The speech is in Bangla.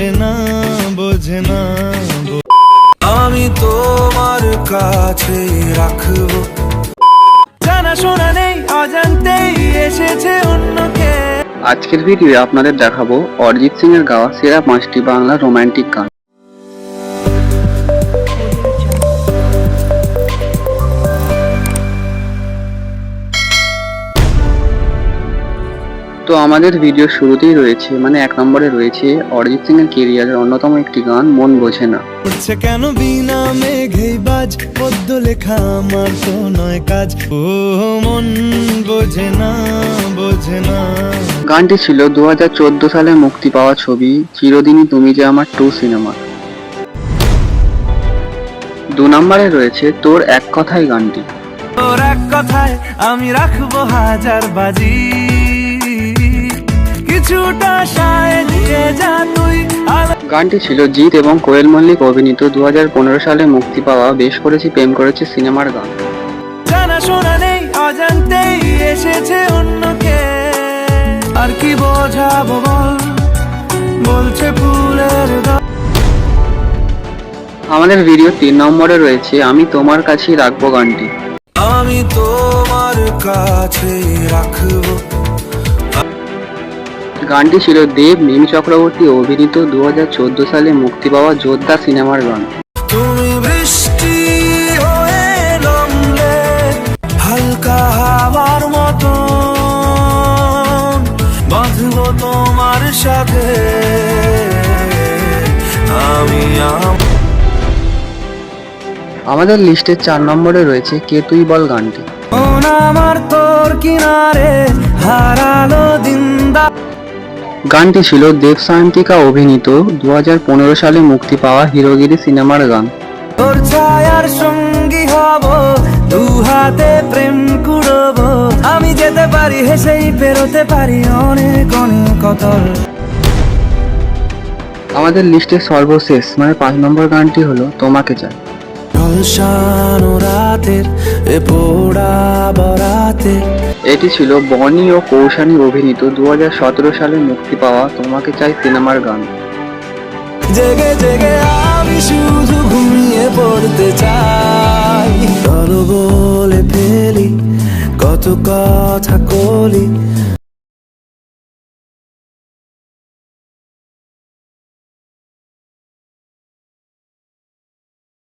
বোঝে না বোঝে না আমি তোমার কাছে রাখব। জানা শোনা নেই অজান্তেই এসেছে অন্যকে। আজকের ভিডিওয়ে আপনাদের দেখাবো অরিজিৎ সিং এর গাওয়া সেরা পাঁচটি বাংলা রোমান্টিক গান। তো আমাদের ভিডিও শুরুতেই রয়েছে মানে এক নম্বরে রয়েছে অরিজিৎ সিং এর কেরিয়ারের অন্যতম একটি গান মন বোঝে না। উঠছে কেন বিনা মেঘেই বাজ? পদ্য লেখা আমার তো নয় কাজ। ও মন বোঝে না বোঝে না। গানটি ছিল দু হাজার চোদ্দ সালে মুক্তি পাওয়া ছবি চিরদিনই তুমি যে আমার টু সিনেমা দু নম্বরে রয়েছে তোর এক কথাই গানটি। তোর এক কথায় আমি রাখব হাজার বাজি। গানটি ছিল জিৎ এবং কোয়েল মল্লিক অভিনীত। দু সালে মুক্তি পাওয়া বেশ করেছি প্রেম করেছি সিনেমার গান। জানা শোনা নেই অজান্তেই এসেছে অন্যকে। আর কি বোঝাবো বল? বলছে ফুলের আমাদের ভিডিও তিন নম্বরে রয়েছে আমি তোমার কাছেই রাখব গানটি। আমি তোমার কাছে রাখব। গানটি ছিল দেব মিমি চক্রবর্তী অভিনীত দু হাজার চোদ্দ সালে মুক্তি পাওয়া যোদ্ধা সিনেমার গান। তোমার সাথে। আমি আমাদের লিস্টের চার নম্বরে রয়েছে কে তুই বল গানটি। আমার তোর কিনারে হারালো দিনদা গানটি ছিল দেব সায়ন্তিকা অভিনীত দু হাজার পনেরো সালে মুক্তি পাওয়া হিরোগিরি সিনেমার গান। তোর ছায়ার সঙ্গী হব দু হাতে প্রেম কুড়ব। আমি যেতে পারি হেসেই পেরোতে পারি অনেক অনেক কতল আমাদের লিস্টের সর্বশেষ মানে পাঁচ নম্বর গানটি হলো তোমাকে চাই। ঝলসানো রাতের এ পোড়া বরাতে। এটি ছিল বনি ও কৌশানী অভিনীত দু হাজার সতেরো সালে মুক্তি পাওয়া তোমাকে চাই সিনেমার গান। জেগে জেগে আমি শুধু ঘুমিয়ে পড়তে চাই। বলে ফেলি, কত কথা কলি।